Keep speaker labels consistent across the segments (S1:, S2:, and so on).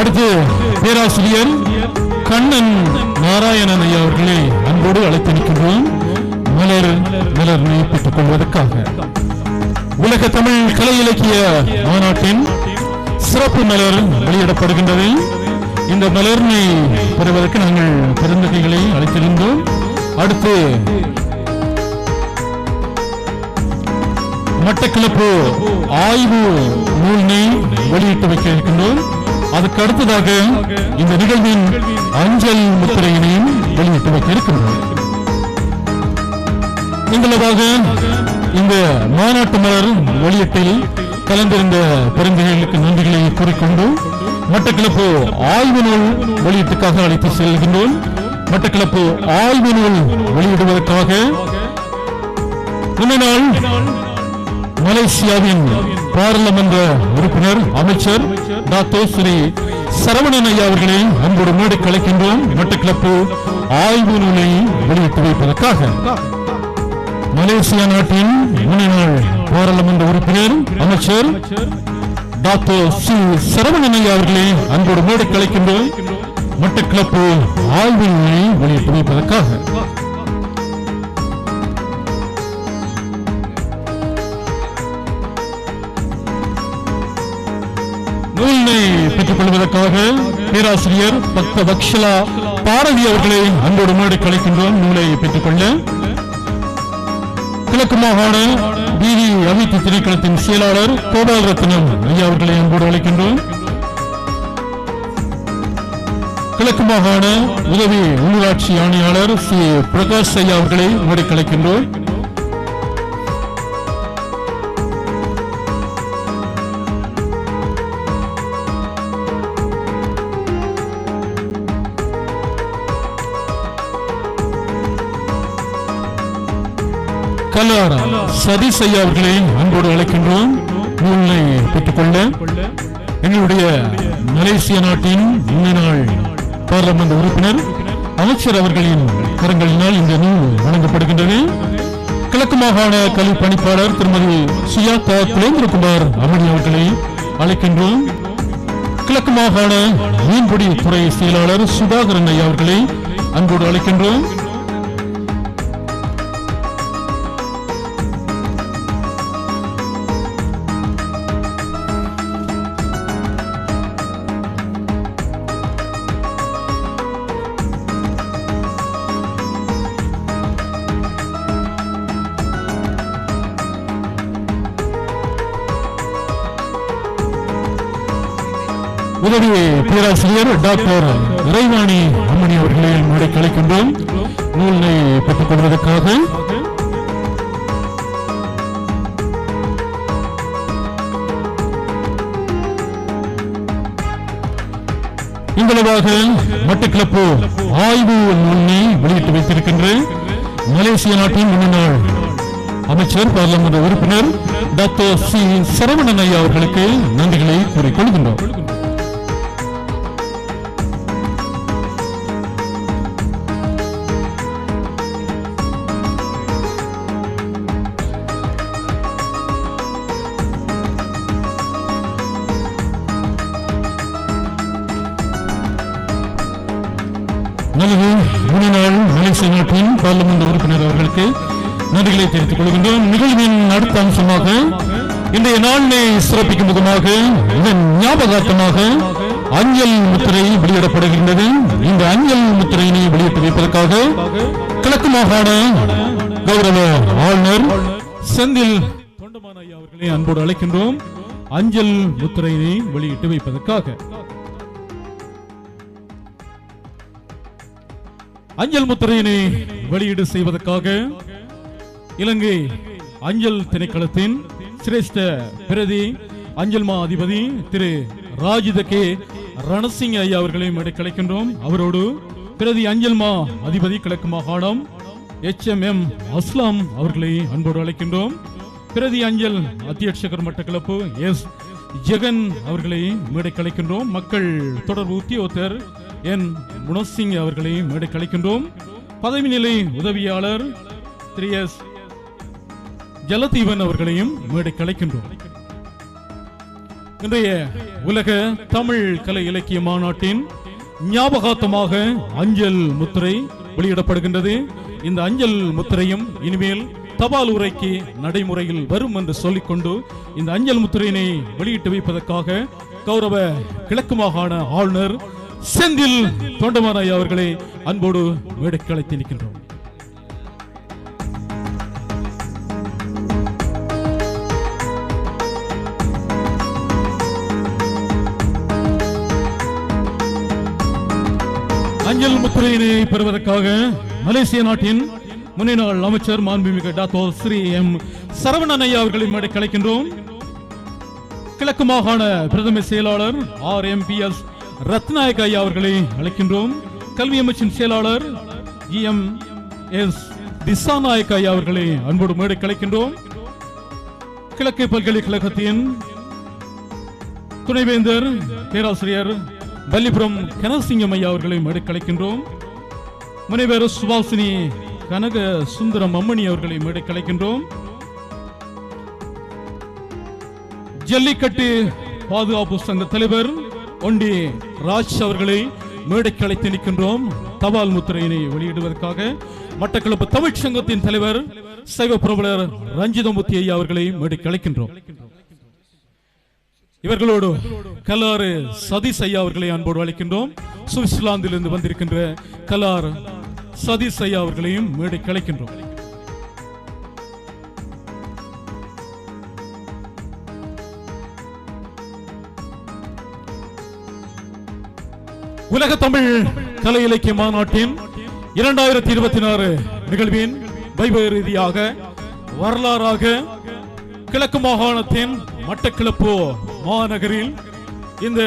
S1: அடுத்து பேராசிரியர் கண்ணன் நாராயணன் ஐயா அவர்களை அன்போடு அழைத்து நிற்கின்றோம். மலர் மலர் பெற்றுக் கொள்வதற்காக. உலக தமிழ் கலை இலக்கிய மாநாட்டின் சிறப்பு மலர் வெளியிடப்படுகின்றது. இந்த மலர்மை பெறுவதற்கு நாங்கள் பெருந்தகைகளை அழைத்திருந்தோம். அடுத்து மட்டக்களப்பு ஆய்வு நூலினை வெளியிட்டு வைக்க இருக்கின்றோம். அதுக்கு அடுத்ததாக இந்த நிகழ்வின் அஞ்சல் முத்திரையினையும் வெளியிட்டு வைக்க இருக்கின்றோம் இந்த மாநாட்டு மலர் வெளியீட்டில் கலந்திருந்த பெருந்தகைகளுக்கு நன்றிகளை கூறிக்கொண்டு மட்டக்களப்பு ஆய்வு நூல் வெளியீட்டுக்காக அழைத்து செல்கின்றோம். மட்டக்களப்பு ஆய்வு நூல் வெளியிடுவதற்காக முன்ன மலேசியாவின் பாராளுமன்ற உறுப்பினர் அமைச்சர் டாக்டர் ஸ்ரீ சரவணன் ஐயா அவர்களை அன்போடு மேடை கலைக்கின்றோம். மட்டக்களப்பு ஆய்வு நூலை வெளியிட்டு வைப்பதற்காக. மலேசியா நாட்டின் முன்னாள் பாராளுமன்ற உறுப்பினர் அமைச்சர் டாக்டர் சி சரவணன் ஐயா அவர்களை அன்போடு மேடை கலைக்கின்றோம். மட்டக்களப்பு ஆய்வு நூலை வெளியிட்டு வைப்பதற்காக. நூலினை பெற்றுக் கொள்வதற்காக பேராசிரியர் பக்த பக்ஷலா பாரதி அவர்களை அன்போடு முன்னாடி கலைக்கின்றோம். நூலை பெற்றுக்கொள்ள. கிழக்கு மாகாண பிவி அமைப்பு திணைக்களத்தின் செயலாளர் கோபால் ரத்னம் ஐயா அவர்களை அன்போடு அழைக்கின்றோம். கிழக்கு மாகாண உதவி உள்ளூராட்சி ஆணையாளர் சி. பிரகாஷ் ஐயா அவர்களை முன்னாடி கலைக்கின்றோம். சதி சதீஷ் ஐயா அவர்களை அன்போடு அழைக்கின்றோம். நூலை பெற்றுக்கொள்ள எங்களுடைய மலேசிய நாட்டின் முன்னாள் பார்லமெண்ட் உறுப்பினர் அமைச்சர் அவர்களின் கரங்களினால் இந்த நூல் வழங்கப்படுகின்றது. கிழக்கு மாகாண கல்வி பணிப்பாளர் திருமதி சுயாதா குலேந்திரகுமார் அமணி அவர்களை அழைக்கின்றோம். கிழக்கு மாகாண மீன்பிடி துறை செயலாளர் சுதாகரன் ஐயா அவர்களை அன்போடு அழைக்கின்றோம். உதவி பேராசிரியர் டாக்டர் இறைவாணி அம்மணி அவர்களை மேடை கலைக்கின்றோம். நூலினை பெற்றுக் கொள்வதற்காக. இவ்வளவாக மட்டக்களப்பு ஆய்வு நூலினை வெளியிட்டு வைத்திருக்கின்ற மலேசிய நாட்டின் முன்னாள் அமைச்சர் பாராளுமன்ற உறுப்பினர் டாக்டர் சி. சரவணன் ஐயா அவர்களுக்கு நன்றிகளை கூறிக்கொள்கின்றோம் நல்லது முன்னாள் மலேசிய நாட்டின் பார்லிமெண்ட் உறுப்பினர் அவர்களுக்கு நன்றிகளை தெரிவித்துக் கொள்கின்றோம். நிகழ்வின் அடுத்த அம்சமாக இன்றைய நாளினை சிறப்பிக்கும் விதமாக இதன் ஞாபகார்த்தமாக அஞ்சல் முத்திரை வெளியிடப்படுகின்றது. இந்த அஞ்சல் முத்திரையினை வெளியிட்டு வைப்பதற்காக கிழக்கு மாகாண கௌரவ ஆளுநர் செந்தில் தொண்டமான ஐயா அவர்களை அன்போடு அழைக்கின்றோம். அஞ்சல் முத்திரையினை வெளியிட்டு வைப்பதற்காக. அஞ்சல் முத்திரையினை வெளியீடு செய்வதற்காக இலங்கை அஞ்சல் திணைக்களத்தின் சிரேஷ்ட பிரதி அஞ்சல் மா அதிபதி திரு ராஜித கே ரணசிங் ஐயா அவர்களையும் கிடைக்கின்றோம் அவரோடு பிரதி அஞ்சல் மா அதிபதி கிழக்கு மாகாணம் எச் எம் எம் அஸ்லாம் அவர்களை அன்போடு அழைக்கின்றோம். பிரதி அஞ்சல் அத்தியட்சகர் மட்டக்களப்பு எஸ் ஜெகன் அவர்களை மேடை கலைக்கின்றோம் மக்கள் தொடர்பு உத்தியோகத்தர் என் முனசிங் அவர்களை மேடை கலைக்கின்றோம் பதவி நிலை உதவியாளர் திரு எஸ். ஜலதீவன் அவர்களையும் மேடை கலைக்கின்றோம்
S2: இன்றைய உலக தமிழ் கலை இலக்கிய மாநாட்டின் ஞாபகார்த்தமாக அஞ்சல் முத்திரை வெளியிடப்படுகின்றது. இந்த அஞ்சல் முத்திரையும் இனிமேல் தபால் உரைக்கு நடைமுறையில் வரும் என்று சொல்லிக்கொண்டு இந்த அஞ்சல் முத்திரையினை வெளியிட்டு வைப்பதற்காக கௌரவ கிழக்கு மாகாண ஆளுநர் செந்தில் தொண்டமானாய் அவர்களை அன்போடு மேடைக்கு அழைத்து நிற்கின்றோம். அஞ்சல் முத்திரையினை பெறுவதற்காக மலேசிய நாட்டின் முன்னாள் அமைச்சர் மாண்புமிகு டாக்டர் ஸ்ரீ எம் சரவணன் ஐயா அவர்களை மேடை கலைக்கின்றோம் கிழக்கு மாகாண பிரதம செயலாளர் R M P S Ratnayake ஐயா அவர்களை அழைக்கின்றோம். கல்வி அமைச்சின் செயலாளர் எம் எஸ் திசாநாயக் ஐயா அவர்களை அன்போடு மேடை கலைக்கின்றோம். கிழக்கு பல்கலைக்கழகத்தின் துணைவேந்தர் பேராசிரியர் பல்லிபுரம் கனசிங்கம் ஐயா அவர்களை மேடை கலைக்கின்றோம். முனைவர் சுபாசினி கனக சுந்தரம் அம்மணி அவர்களை மேடை கலைக்கின்றோம். ஜல்லிக்கட்டு பாதுகாப்பு சங்க தலைவர் ஒண்டி ராஜ் அவர்களை மேடைக்கு அழைத்து நிற்கின்றோம். தபால் முத்திரையினை வெளியிடுவதற்காக. மட்டக்களப்பு தமிழ்ச்சங்கத்தின் தலைவர் சைவ பிரபலர் ரஞ்சிதமூர்த்தி ஐயா அவர்களை மேடைக்கு அழைக்கின்றோம். இவர்களோடு கலாறு சதீஷ் ஐயா அவர்களை அன்போடு அழைக்கின்றோம். சுவிட்சர்லாந்திலிருந்து வந்திருக்கின்ற கலார் சதீஷ் ஐயா அவர்களையும் மேடைக்கு அழைக்கின்றோம். உலக தமிழ் கலை இலக்கிய மாநாட்டின் இரண்டாயிரத்தி இருபத்தி நாலு நிகழ்வின் வைபவ ரீதியாக வரலாறாக கிழக்கு மாகாணத்தின் மட்டக்கிளப்பு மாநகரில் இந்த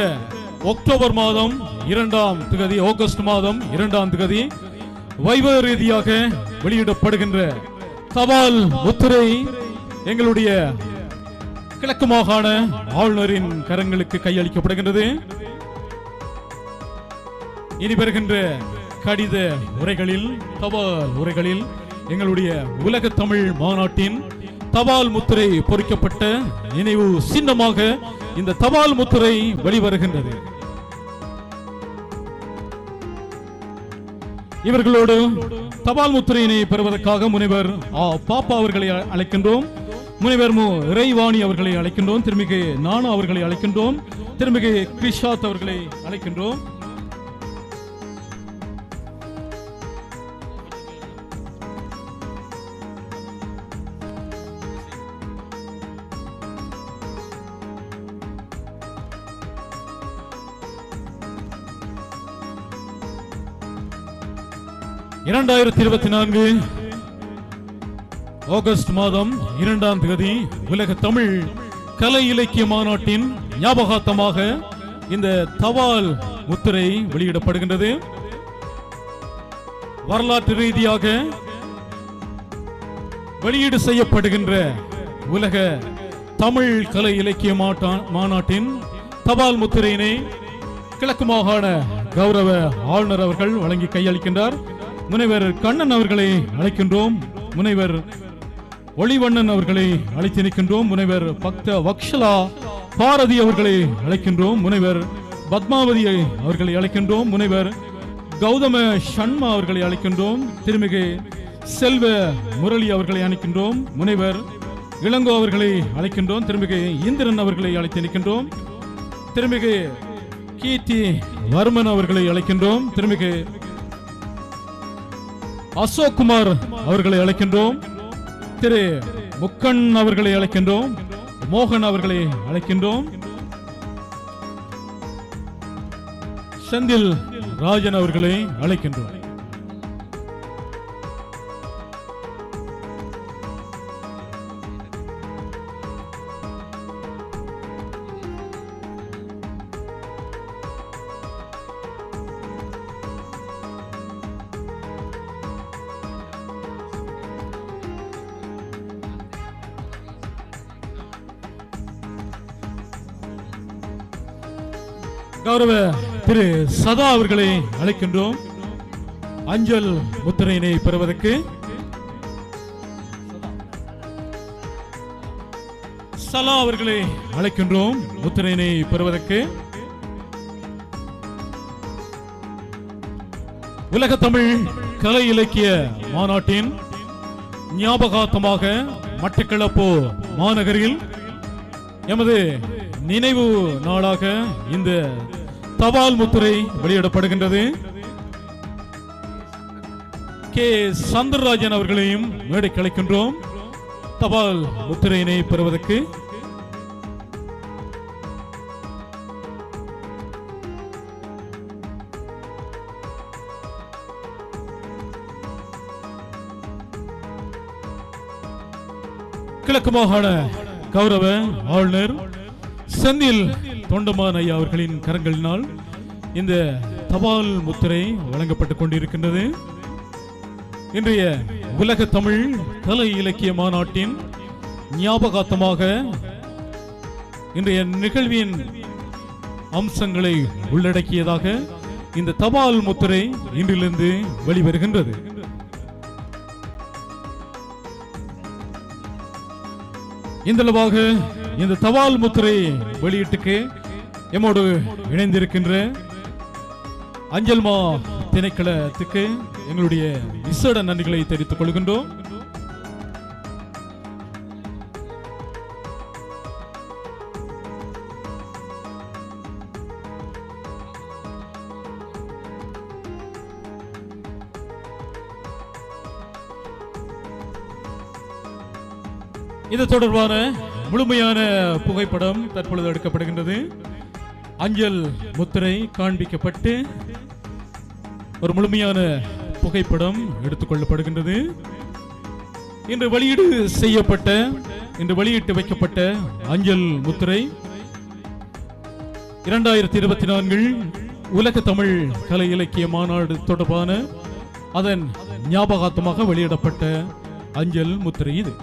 S2: அக்டோபர் மாதம் இரண்டாம் திகதி ஆகஸ்ட் மாதம் இரண்டாம் திகதி வைபவ ரீதியாக வெளியிடப்படுகின்ற தபால் முத்திரை எங்களுடைய கிழக்கு மாகாண ஆளுநரின் கரங்களுக்கு கையளிக்கப்படுகின்றது. இனி பெறுகின்ற கடித உரைகளில் தபால் உரைகளில் எங்களுடைய உலக தமிழ் மாநாட்டின் தபால் முத்திரை பொறிக்கப்பட்ட நினைவு சின்னமாக இந்த தபால் முத்திரை வெளிவருகின்றது. இவர்களோடு தபால் முத்திரையினை பெறுவதற்காக முனைவர் ஆ. பாப்பா அவர்களை அ- அழைக்கின்றோம். முனைவர் மு. இறைவாணி அவர்களை அழைக்கின்றோம். திருமிகு நானா அவர்களை அழைக்கின்றோம். திருமிகு கிரிஷாத் அவர்களை அழைக்கின்றோம். இரண்டாயிரத்தி இருபத்தி நான்கு ஆகஸ்ட் மாதம் இரண்டாம் தேதி உலக தமிழ் கலை இலக்கிய மாநாட்டின் ஞாபகார்த்தமாக இந்த தபால் முத்திரை வெளியிடப்படுகின்றது. வரலாற்று ரீதியாக வெளியீடு செய்யப்படுகின்ற உலக தமிழ் கலை இலக்கிய மாட்டா- மாநாட்டின் தபால் முத்திரையினை கிழக்கு மாகாண கௌரவ ஆளுநர் அவர்கள் வழங்கி கையளிக்கின்றார். முனைவர் கண்ணன் அவர்களை அழைக்கின்றோம். முனைவர் ஒளிவண்ணன் அவர்களை அழைத்து நிற்கின்றோம். முனைவர் பக்த வக்ஷலா பாரதி அவர்களை அழைக்கின்றோம். முனைவர் பத்மாவதியை அவர்களை அழைக்கின்றோம். முனைவர் கௌதம சண்மா அவர்களை அழைக்கின்றோம். திருமிகு செல்வ முரளி அவர்களை அழைக்கின்றோம் முனைவர் இளங்கோ அவர்களை அழைக்கின்றோம். திருமிகு இந்திரன் அவர்களை அழைத்து நிற்கின்றோம். திருமிகு கீர்த்தி வர்மன் அவர்களை அழைக்கின்றோம். திருமிகு அசோக் குமார் அவர்களை அழைக்கின்றோம். திரு முக்கன் அவர்களை அழைக்கின்றோம். மோகன் அவர்களை அழைக்கின்றோம். செந்தில் ராஜன் அவர்களை அழைக்கின்றோம். கௌரவ திரு சதா அவர்களை அழைக்கின்றோம். அஞ்சல் முத்திரையினை பெறுவதற்கு. சலா அவர்களை அழைக்கின்றோம். முத்திரையினை பெறுவதற்கு. உலக தமிழ் கலை இலக்கிய மாநாட்டின் ஞாபகார்த்தமாக மட்டக்களப்பு மாநகரில் எமது நினைவு நாளாக இந்த தபால் முத்திரை வெளியிடப்படுகின்றது. கே. சந்திரராஜன் அவர்களையும் மேடை கலைக்கின்றோம் தபால் முத்திரையினை பெறுவதற்கு. கிழக்கு மாகாண கௌரவ ஆளுநர் செந்தில் தொண்டமான் ஐயா அவர்களின் கரங்களினால் இந்த தபால் முத்திரை வழங்கப்பட்டுக் கொண்டிருக்கின்றது. இன்றைய உலக தமிழ் கலை இலக்கிய மாநாட்டின் ஞாபகார்த்தமாக இன்றைய நிகழ்வின் அம்சங்களை உள்ளடக்கியதாக இந்த தபால் முத்திரை இன்றிலிருந்து வெளிவருகின்றது. இந்தளவாக இந்த தபால் முத்திரை வெளியீட்டுக்கு எம்மோடு இணைந்திருக்கின்ற அஞ்சல்மா திணைக்களத்துக்கு எங்களுடைய விசேட நன்றிகளை தெரிவித்துக் கொள்கின்றோம். இது தொடர்பான முழுமையான புகைப்படம் தற்பொழுது எடுக்கப்படுகின்றது. அஞ்சல் முத்திரை காண்பிக்கப்பட்டு ஒரு முழுமையான புகைப்படம் எடுத்துக்கொள்ளப்படுகின்றது. இன்று வெளியீடு செய்யப்பட்ட இன்று வெளியிட்டு வைக்கப்பட்ட அஞ்சல் முத்திரை இரண்டாயிரத்தி இருபத்தி நான்கில் உலக தமிழ் கலை இலக்கிய மாநாடு தொடர்பான அதன் ஞாபகார்த்தமாக வெளியிடப்பட்ட அஞ்சல் முத்திரை இது.